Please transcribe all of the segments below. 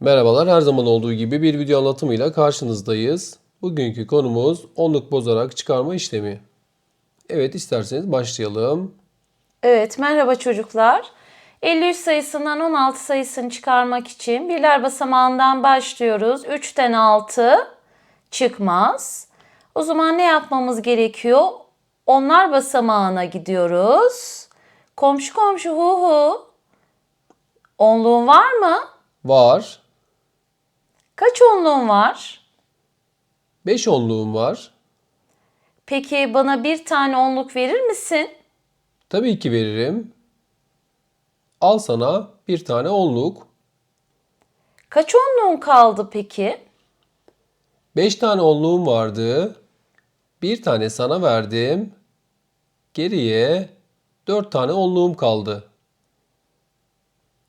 Merhabalar, her zaman olduğu gibi bir video anlatımıyla karşınızdayız. Bugünkü konumuz onluk bozarak çıkarma işlemi. Evet, isterseniz başlayalım. Evet, merhaba çocuklar. 53 sayısından 16 sayısını çıkarmak için birler basamağından başlıyoruz. 3'ten 6 çıkmaz. O zaman ne yapmamız gerekiyor? Onlar basamağına gidiyoruz. Komşu komşu hu hu. Onluğun var mı? Var. Kaç onluğun var? 5 onluğum var. Peki bana bir tane onluk verir misin? Tabii ki veririm. Al sana bir tane onluk. Kaç onluğun kaldı peki? 5 tane onluğum vardı. Bir tane sana verdim. Geriye 4 tane onluğum kaldı.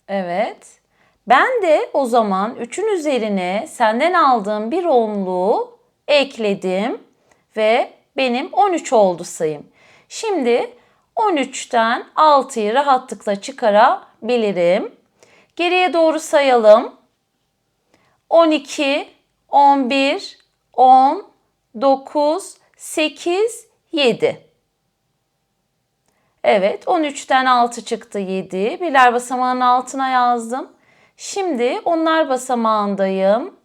Evet. Ben de o zaman 3'ün üzerine senden aldığım bir onluğu ekledim ve benim 13 oldu sayım. Şimdi 13'ten 6'yı rahatlıkla çıkarabilirim. Geriye doğru sayalım. 12, 11, 10, 9, 8, 7. Evet 13'ten 6 çıktı 7. Birler basamağının altına yazdım. Şimdi onlar basamağındayım.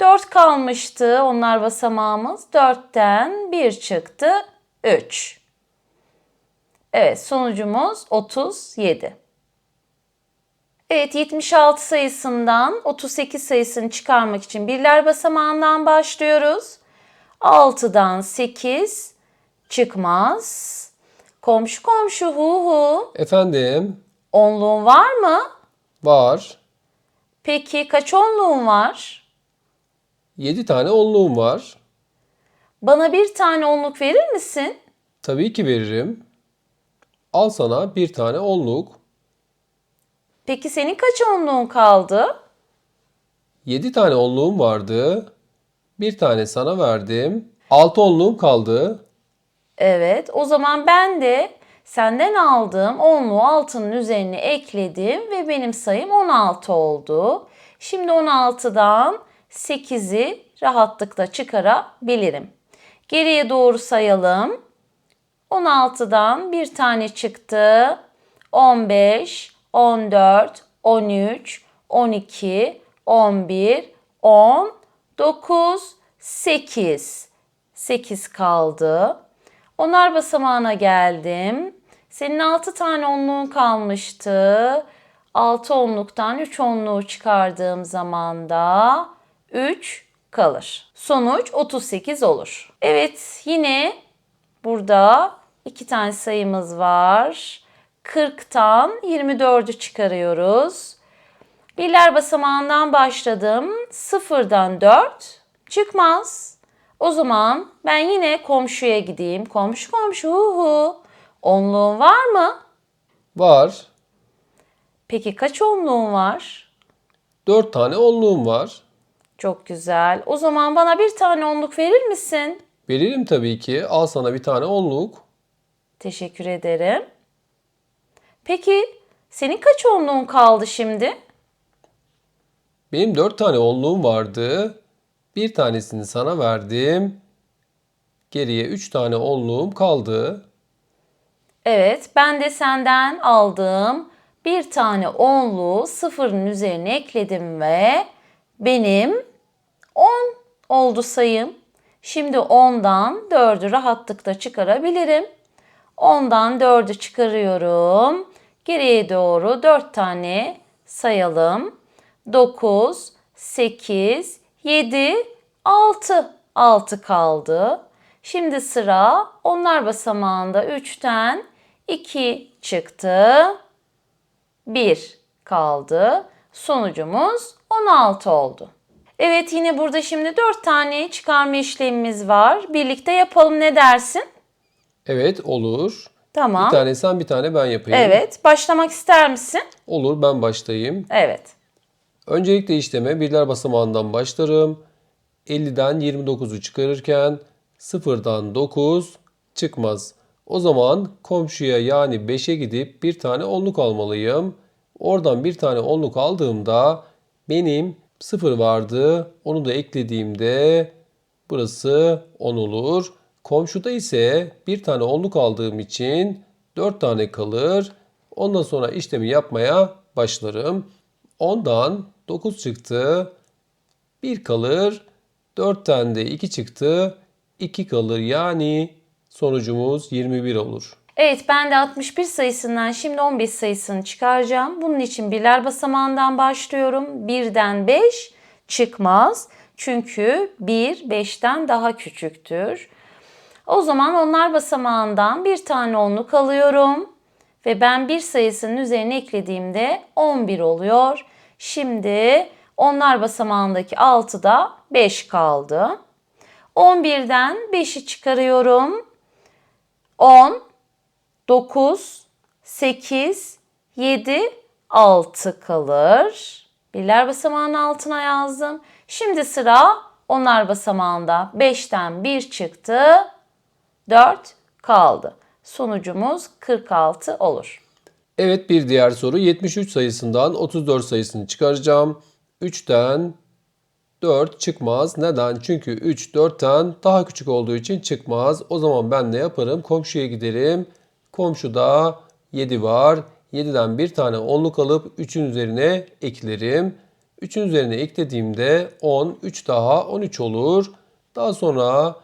4 kalmıştı onlar basamağımız. 4'ten 1 çıktı 3. Evet sonucumuz 37. Evet 76 sayısından 38 sayısını çıkarmak için birler basamağından başlıyoruz. 6'dan 8 çıkmaz. Komşu komşu hu hu. Efendim, Onluğun var mı? var. Peki kaç onluğun var? 7 tane onluğum var. Bana bir tane onluk verir misin? Tabii ki veririm. Al sana bir tane onluk. Peki senin kaç onluğun kaldı? 7 tane onluğum vardı. Bir tane sana verdim. 6 onluğum kaldı. Evet, o zaman ben de senden aldığım onluğu altının üzerine ekledim ve benim sayım 16 oldu. Şimdi 16'dan 8'i rahatlıkla çıkarabilirim. Geriye doğru sayalım. 16'dan bir tane çıktı. 15, 14, 13, 12, 11, 10, 9, 8. 8 kaldı. Onlar basamağına geldim. Senin 6 tane onluğun kalmıştı. 6 onluktan 3 onluğu çıkardığım zaman da 3 kalır. Sonuç 38 olur. Evet yine burada iki tane sayımız var. 40'tan 24'ü çıkarıyoruz. Birler basamağından başladım. Sıfırdan 4 çıkmaz. O zaman ben yine komşuya gideyim. Komşu komşu hu hu. Onluğun var mı? Var. Peki kaç onluğun var? 4 tane onluğum var. Çok güzel. O zaman bana bir tane onluk verir misin? Veririm tabii ki. Al sana bir tane onluk. Teşekkür ederim. Peki senin kaç onluğun kaldı şimdi? Benim 4 tane onluğum vardı. Bir tanesini sana verdim. Geriye 3 tane onluğum kaldı. Evet, ben de senden aldığım bir tane onluğu sıfırın üzerine ekledim ve benim 10 oldu sayım. Şimdi 10'dan 4'ü rahatlıkla çıkarabilirim. 10'dan 4'ü çıkarıyorum. Geriye doğru 4 tane sayalım. 9, 8, 7, 6. 6 kaldı. Şimdi sıra onlar basamağında 3'ten 2 çıktı. 1 kaldı. Sonucumuz 16 oldu. Evet yine burada şimdi 4 tane çıkarma işlemimiz var. Birlikte yapalım ne dersin? Evet olur. Tamam. Bir tane sen bir tane ben yapayım. Evet. Başlamak ister misin? Olur ben başlayayım. Evet. Öncelikle işleme birler basamağından başlarım. 50'den 29'u çıkarırken 0'dan 9 çıkmaz. O zaman komşuya yani 5'e gidip bir tane onluk almalıyım. Oradan bir tane onluk aldığımda benim 0 vardı. Onu da eklediğimde burası 10 olur. Komşuda ise bir tane onluk aldığım için 4 tane kalır. Ondan sonra işlemi yapmaya başlarım. 10'dan 9 çıktı. 1 kalır. 4'ten de 2 çıktı. 2 kalır. Yani sonucumuz 21 olur. Evet ben de 61 sayısından şimdi 15 sayısını çıkaracağım. Bunun için birler basamağından başlıyorum. 1'den 5 çıkmaz. Çünkü 1 5'ten daha küçüktür. O zaman onlar basamağından bir tane onluk alıyorum. Ve ben bir sayısının üzerine eklediğimde 11 oluyor. Şimdi onlar basamağındaki 6'da 5 kaldı. 11'den 5'i çıkarıyorum. 10, 9, 8, 7, 6 kalır. Birler basamağının altına yazdım. Şimdi sıra onlar basamağında 5'ten 1 çıktı. 4 kaldı. Sonucumuz 46 olur. Evet bir diğer soru 73 sayısından 34 sayısını çıkaracağım. 3'ten 4 çıkmaz. Neden? Çünkü 3 4'ten daha küçük olduğu için çıkmaz. O zaman ben ne yaparım? Komşuya giderim. Komşuda 7 var. 7'den bir tane onluk alıp 3'ün üzerine eklerim. 3'ün üzerine eklediğimde 10, 3 daha 13 olur. Daha sonra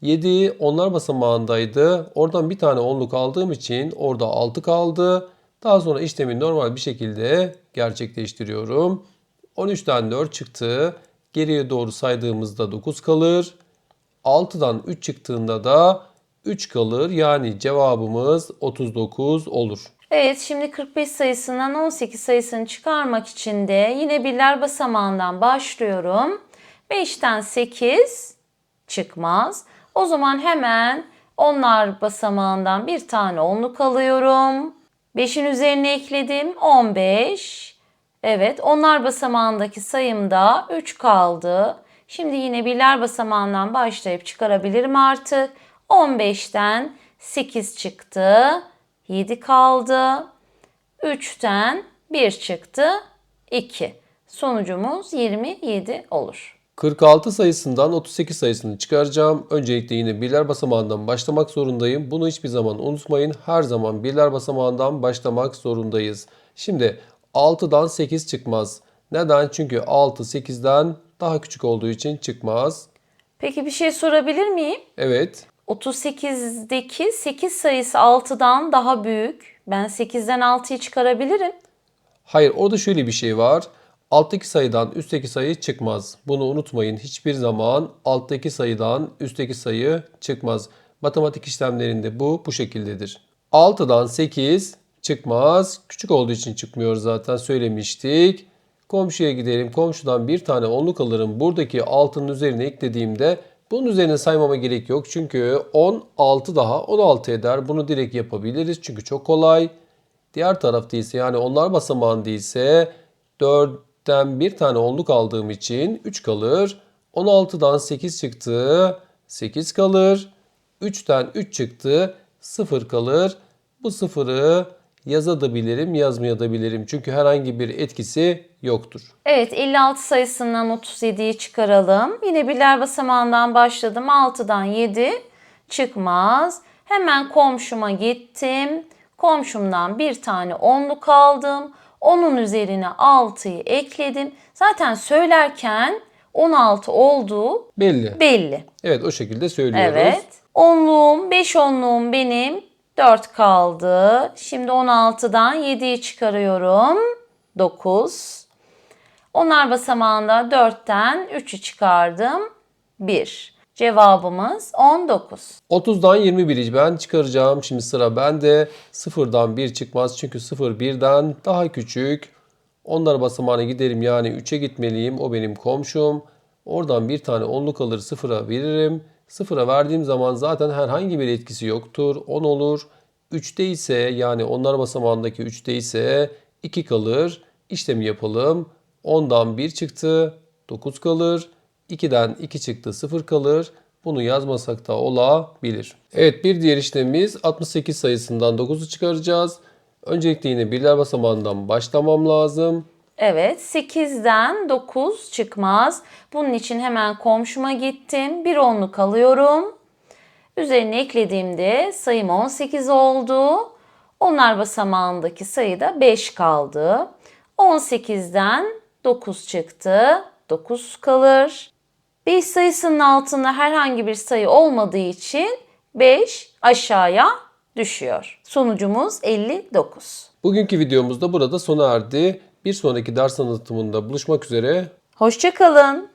7 onlar basamağındaydı. Oradan bir tane onluk aldığım için orada 6 kaldı. Daha sonra işlemi normal bir şekilde gerçekleştiriyorum. 13'ten 4 çıktı. Geriye doğru saydığımızda 9 kalır. 6'dan 3 çıktığında da 3 kalır. Yani cevabımız 39 olur. Evet şimdi 45 sayısından 18 sayısını çıkarmak için de yine birler basamağından başlıyorum. 5'ten 8 çıkmaz. O zaman hemen onlar basamağından bir tane onluk alıyorum. 5'in üzerine ekledim 15. Evet onlar basamağındaki sayımda 3 kaldı. Şimdi yine birler basamağından başlayıp çıkarabilirim artık. 15'ten 8 çıktı. 7 kaldı. 3'ten 1 çıktı. 2. Sonucumuz 27 olur. 46 sayısından 38 sayısını çıkaracağım. Öncelikle yine birler basamağından başlamak zorundayım. Bunu hiçbir zaman unutmayın. Her zaman birler basamağından başlamak zorundayız. Şimdi 6'dan 8 çıkmaz. Neden? Çünkü 6 8'den daha küçük olduğu için çıkmaz. Peki bir şey sorabilir miyim? Evet. 38'deki 8 sayısı 6'dan daha büyük. Ben 8'den 6'yı çıkarabilirim. Hayır orada şöyle bir şey var. Alttaki sayıdan üstteki sayı çıkmaz. Bunu unutmayın. Hiçbir zaman alttaki sayıdan üstteki sayı çıkmaz. Matematik işlemlerinde bu bu şekildedir. 6'dan 8 çıkmaz. Küçük olduğu için çıkmıyor zaten söylemiştik. Komşuya giderim. Komşudan bir tane onluk alırım. Buradaki 6'nın üzerine eklediğimde bunun üzerine saymama gerek yok. Çünkü 10 6 daha 16 eder. Bunu direkt yapabiliriz. Çünkü çok kolay. Diğer tarafta ise yani onlar basamağında ise 4'ten bir tane onluk aldığım için 3 kalır. 16'dan 8 çıktı. 8 kalır. 3'ten 3 çıktı. 0 kalır. Bu sıfırı yazabilirim, yazmayabilirim. Çünkü herhangi bir etkisi yoktur. Evet 56 sayısından 37'yi çıkaralım. Yine birler basamağından başladım. 6'dan 7 çıkmaz. Hemen komşuma gittim. Komşumdan bir tane onluk aldım. Onun üzerine 6'yı ekledim. Zaten söylerken 16 olduğu Belli. belli. Evet o şekilde söylüyoruz. Evet. Onluğum, 5 onluğum benim 4 kaldı. Şimdi 16'dan 7'yi çıkarıyorum. 9. Onlar basamağında 4'ten 3'ü çıkardım. 1. Cevabımız 19. 30'dan 21'i ben çıkaracağım. Şimdi sıra bende. 0'dan 1 çıkmaz. Çünkü 0 1'den daha küçük. Onlar basamağına giderim yani 3'e gitmeliyim. O benim komşum. Oradan bir tane onluk alır 0'a veririm. 0'a verdiğim zaman zaten herhangi bir etkisi yoktur. 10 olur. 3'te ise yani onlar basamağındaki 3'te ise 2 kalır. İşlemi yapalım. 10'dan 1 çıktı. 9 kalır. 2'den 2 çıktı 0 kalır. Bunu yazmasak da olabilir. Evet bir diğer işlemimiz 68 sayısından 9'u çıkaracağız. Öncelikle yine birler basamağından başlamam lazım. Evet 8'den 9 çıkmaz. Bunun için hemen komşuma gittim. Bir onluk alıyorum. Üzerine eklediğimde sayım 18 oldu. Onlar basamağındaki sayı da 5 kaldı. 18'den 9 çıktı. 9 kalır. 5 sayısının altında herhangi bir sayı olmadığı için 5 aşağıya düşüyor. Sonucumuz 59. Bugünkü videomuz da burada sona erdi. Bir sonraki ders anlatımında buluşmak üzere. Hoşçakalın.